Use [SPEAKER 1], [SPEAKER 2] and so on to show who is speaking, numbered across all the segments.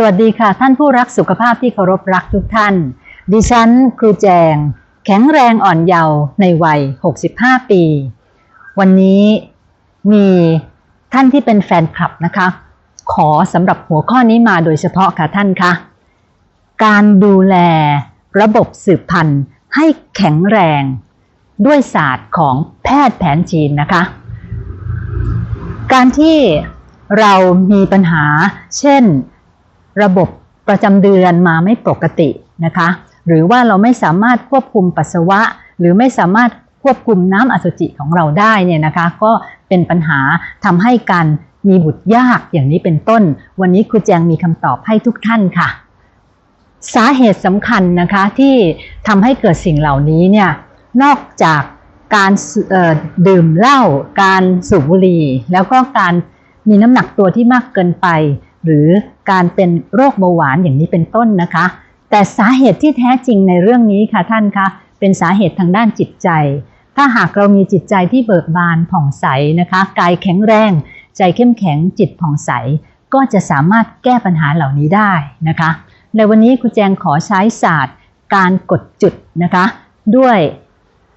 [SPEAKER 1] สวัสดีค่ะท่านผู้รักสุขภาพที่เคารพรักทุกท่าน ดิฉันครูแจง แข็งแรงอ่อนเยาว์ในวัย 65 ปี วันนี้มีท่านที่เป็นแฟนคลับนะคะ ขอสำหรับหัวข้อนี้มาโดยเฉพาะค่ะท่านคะ การดูแลระบบสืบพันธุ์ให้แข็งแรงด้วยศาสตร์ของแพทย์แผนจีนนะคะ การที่เรามีปัญหา เช่น ระบบประจำเดือนมาไม่ปกตินะคะ หรือว่าเราไม่สามารถควบคุมปัสสาวะ หรือไม่สามารถควบคุมน้ำอสุจิของเราได้เนี่ยนะคะ ก็เป็นปัญหาทำให้การมีบุตรยากอย่างนี้เป็นต้น วันนี้ครูแจงมีคำตอบให้ทุกท่านค่ะ สาเหตุสำคัญนะคะที่ทำให้เกิดสิ่งเหล่านี้เนี่ยนอกจากการดื่มเหล้าการสูบบุหรี่ แล้วก็การมีน้ำหนักตัวที่มากเกินไป หรือการเป็นโรคเบาหวานอย่างนี้เป็นต้นนะคะ แต่สาเหตุที่แท้จริงในเรื่องนี้ค่ะท่านคะเป็นสาเหตุทางด้านจิตใจ ถ้าหากเรามีจิตใจที่เบิกบานผ่องใสนะคะกายแข็งแรง ใจเข้มแข็งจิตผ่องใส ก็จะสามารถแก้ปัญหาเหล่านี้ได้นะคะ ในวันนี้ครูแจงขอใช้ศาสตร์ การกดจุดนะคะ ด้วย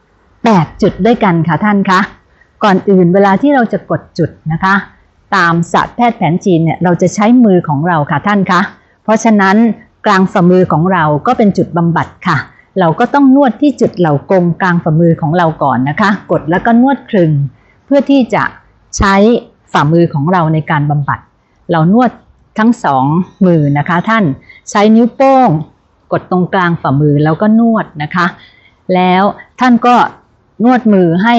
[SPEAKER 1] 8 จุดด้วยกันค่ะท่านคะก่อนอื่นเวลาที่เราจะกดจุดนะคะ ตามศาสตร์แพทย์แผนจีนเนี่ยเราจะใช้มือของเราค่ะท่านคะเพราะฉะนั้นกลางฝ่ามือของเราก็เป็นจุดบำบัดค่ะ เราก็ต้องนวดที่จุดเหล่ากลมกลางฝ่ามือของเราก่อนนะคะ กดแล้วก็นวดคลึง เพื่อที่จะใช้ฝ่ามือของเราในการบำบัด เรานวดทั้งสองมือนะคะ ท่านใช้นิ้วโป้ง กดตรงกลางฝ่ามือแล้วก็นวดนะคะ แล้วท่านก็นวดมือให้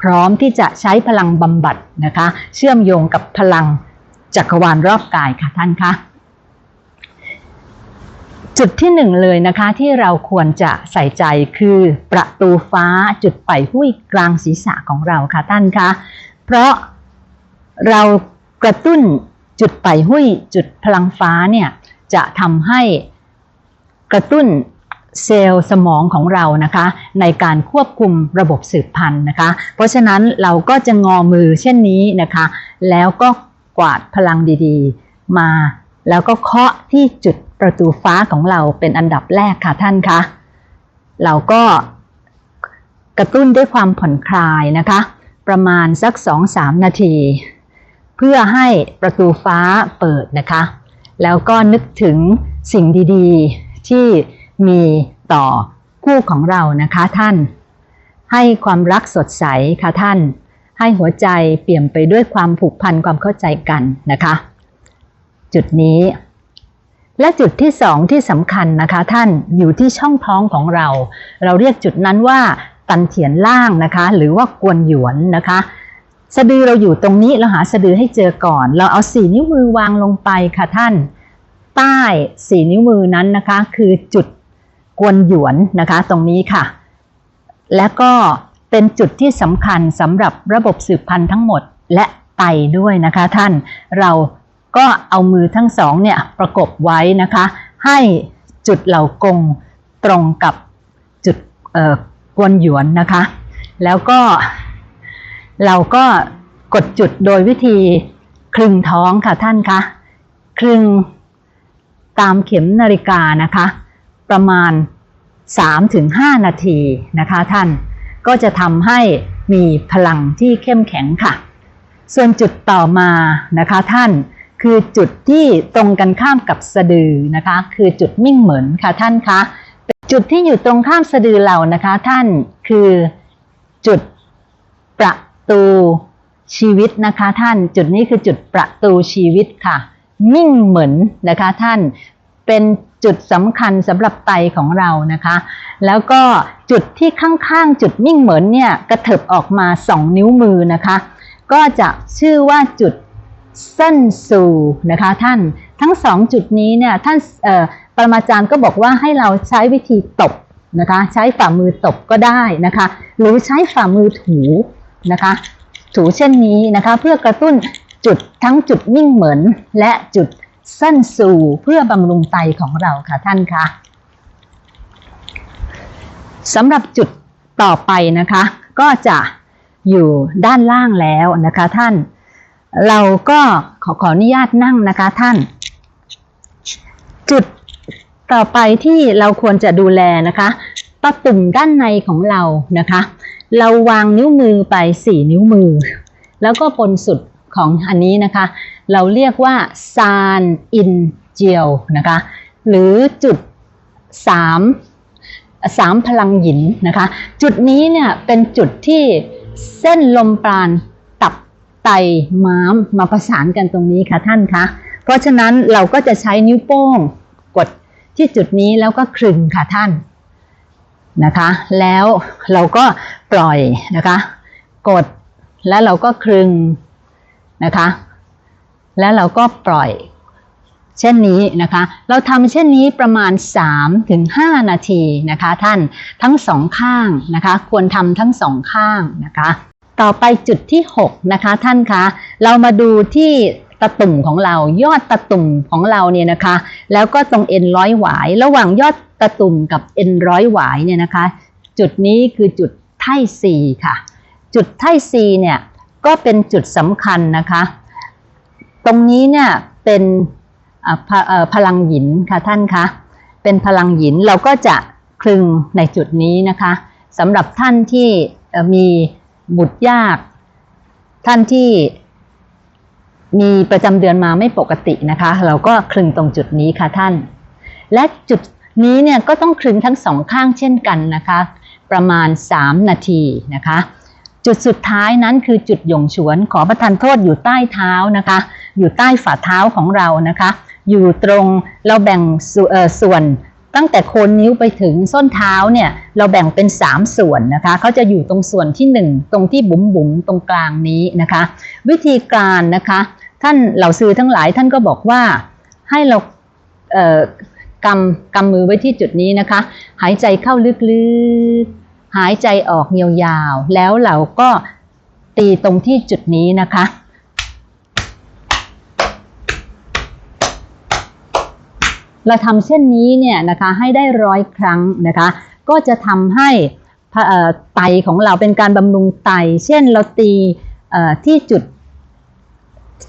[SPEAKER 1] พร้อมที่จะใช้พลังบำบัดนะคะ เชื่อมโยงกับพลังจักรวาลรอบกายค่ะท่านคะจุดที่หนึ่งเลยนะคะที่เราควรจะใส่ใจคือประตูฟ้าจุดไปหุ้ยกลางศีรษะของเราค่ะท่านคะเพราะเรากระตุ้นจุดไปหุ้ยจุดพลังฟ้าเนี่ยจะทำให้กระตุ้น เซลล์สมองของเรานะคะ ในการควบคุมระบบสืบพันธุ์นะคะ เพราะฉะนั้นเราก็จะงอมือเช่นนี้นะคะ แล้วก็กวาดพลังดีๆ มา แล้วก็เคาะที่จุดประตูฟ้าของเราเป็นอันดับแรกค่ะท่านคะเราก็กระตุ้นด้วยความผ่อนคลายนะคะ ประมาณสัก 2-3 นาที เพื่อให้ประตูฟ้าเปิดนะคะ แล้วก็นึกถึงสิ่งดีๆ ที่ มีต่อคู่ของเรานะคะท่าน ให้ความรักสดใสค่ะท่าน ให้หัวใจเปี่ยมไปด้วยความผูกพันความเข้าใจกันนะคะ จุดนี้ และจุดที่สองที่สำคัญนะคะท่านอยู่ที่ช่องท้องของเรา เราเรียกจุดนั้นว่าตันเถียนล่างนะคะ หรือว่ากวนหยวนนะคะสะดือเราอยู่ตรงนี้เราหาสะดือให้เจอก่อน เราเอาสี่นิ้วมือวางลงไปค่ะท่าน ใต้สี่นิ้วมือนั้นนะคะ คือจุด กวนหยวนนะคะตรงนี้ค่ะ และก็เป็นจุดที่สำคัญสำหรับระบบสืบพันธุ์ทั้งหมดและไตด้วยนะคะท่านเราก็เอามือทั้งสองเนี่ยประกบไว้นะคะ ให้จุดเหล่ากงตรงกับจุดเอ่อกวนหยวนนะคะ แล้วก็เราก็กดจุดโดยวิธีคลึงท้องค่ะท่านคะคลึงตามเข็มนาฬิกานะคะ ประมาณ 3-5 นาทีนะคะท่านก็จะทำให้มีพลังที่เข้มแข็งค่ะ ส่วนจุดต่อมานะคะท่านคือจุดที่ตรงกันข้ามกับสะดือนะคะ คือจุดมิ่งเหมือนค่ะท่านคะจุดที่อยู่ตรงข้ามสะดือเรานะคะท่านคือจุดประตูชีวิตนะคะท่านจุดนี้คือจุดประตูชีวิตค่ะ มิ่งเหมือนนะคะท่านเป็น จุดสำคัญสำหรับไตของเรานะคะ แล้วก็จุดที่ข้างๆ จุดมิ่งเหมือนเนี่ยกระเถิบออกมาสองนิ้วมือนะคะ ก็จะชื่อว่าจุดเส้นสูนะคะท่านทั้งสองจุดนี้เนี่ยท่านปรมาจารย์ก็บอกว่าให้เราใช้วิธีตบนะคะใช้ฝ่ามือตบก็ได้นะคะ หรือใช้ฝ่ามือถูนะคะ ถูเช่นนี้นะคะ เพื่อกระตุ้นจุดทั้งจุดมิ่งเหมือนและจุด สั้นสู่เพื่อบำรุงไตของเราค่ะท่านคะสำหรับจุดต่อไปนะคะ ก็จะอยู่ด้านล่างแล้วนะคะท่าน เราก็ขอขออนุญาตนั่งนะคะท่าน จุดต่อไปที่เราควรจะดูแลนะคะตะตุ่มด้านในของเรานะคะ เราวางนิ้วมือไปสี่นิ้วมือ แล้วก็บนสุดของอันนี้นะคะ เราเรียกว่าซานอินเจียวนะคะ หรือจุดสามสามพลังหยินนะคะ จุดนี้เนี่ยเป็นจุดที่เส้นลมปราณตับไตม้ามมาประสานกันตรงนี้ค่ะท่านคะ เพราะฉะนั้นเราก็จะใช้นิ้วโป้งกดที่จุดนี้แล้วก็คลึงค่ะท่านนะคะ แล้วเราก็ปล่อยนะคะ กดแล้วเราก็คลึงนะคะ แล้วเราก็ปล่อย เช่นนี้นะคะ เราทำเช่นนี้ประมาณ3-5ถึง5นาทีนะคะ ท่านทั้งสองข้างนะคะ ควรทำทั้งสองข้างนะคะ ต่อไปจุดที่ 6 นะคะท่านคะเรามาดูที่ตะตุ่มของเรายอดตะตุ่มของเราเนี่ยนะคะ แล้วก็ตรงเอ็นร้อยหวาย ระหว่างยอดตะตุ่มกับเอ็นร้อยหวายเนี่ยนะคะ จุดนี้คือจุดไท่ซีค่ะ จุดไท่ซีเนี่ยก็เป็นจุดสำคัญนะคะ ตรงนี้เนี่ยเป็นพลังหยินค่ะท่านคะ เป็นพลังหยินเราก็จะคลึงในจุดนี้นะคะสำหรับท่านที่มีบุตรยาก ท่านที่มีประจำเดือนมาไม่ปกตินะคะ เราก็คลึงตรงจุดนี้ค่ะท่าน และจุดนี้เนี่ยก็ต้องคลึงทั้งสองข้างเช่นกันนะคะ ประมาณ 3 นาทีนะคะ จุดสุดท้ายนั้นคือจุดหยงฉวนขอประทานโทษอยู่ใต้เท้านะคะ อยู่ใต้ฝ่าเท้าของเรานะคะ อยู่ตรงเราแบ่งสเอ่อส่วนตั้งแต่โคนนิ้วไปถึงส้นเท้าเนี่ยเราแบ่งเป็น 3 ส่วนนะคะเขาจะอยู่ตรงส่วนที่ 1 ตรงที่บุ๋มบุ๋มตรงกลางนี้นะคะ วิธีการนะคะท่านเหล่าซื้อทั้งหลายท่านก็บอกว่าให้เราเกำกำมือไว้ที่จุดนี้นะคะ หายใจเข้าลึกๆ หายใจออกยาวๆ แล้วเราก็ตีตรงที่จุดนี้นะคะ เราทำเช่นนี้เนี่ยนะคะให้ได้ร้อยครั้งนะคะ ก็จะทำให้ไตของเราเป็นการบำรุงไต เช่นเราตีที่จุด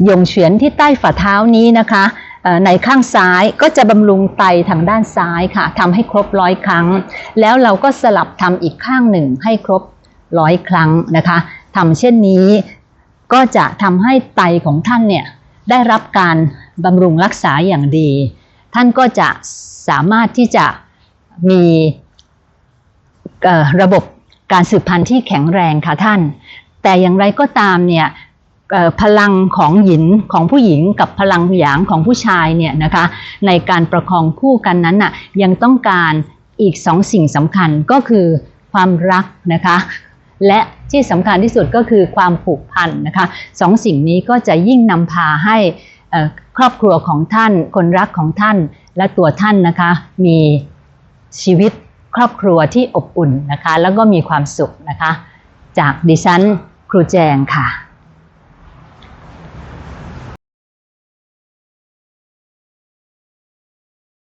[SPEAKER 1] หยงเฉียนที่ใต้ฝ่าเท้านี้นะคะในข้างซ้ายก็จะบำรุงไตทางด้านซ้ายค่ะทำให้ครบร้อยครั้ง แล้วเราก็สลับทำอีกข้างหนึ่งให้ครบร้อยครั้งนะคะทำเช่นนี้ก็จะทำให้ไตของท่านเนี่ยได้รับการบำรุงรักษาอย่างดี ท่านก็จะสามารถที่จะมีระบบการสืบพันธุ์ที่แข็งแรงค่ะท่าน แต่อย่างไรก็ตามเนี่ยพลังของหญิงของผู้หญิงกับพลังหยางของผู้ชายเนี่ยนะคะในการประคองคู่กันนั้นน่ะยังต้องการอีกสองสิ่งสำคัญก็คือความรักนะคะและที่สำคัญที่สุดก็คือความผูกพันนะคะสองสิ่งนี้ก็จะยิ่งนำพาให้อ่อ ครอบครัวของท่าน คนรักของท่านและตัวท่านนะคะ มีชีวิตครอบครัวที่อบอุ่นนะคะ แล้วก็มีความสุขนะคะ จากดิฉันครูแจงค่ะ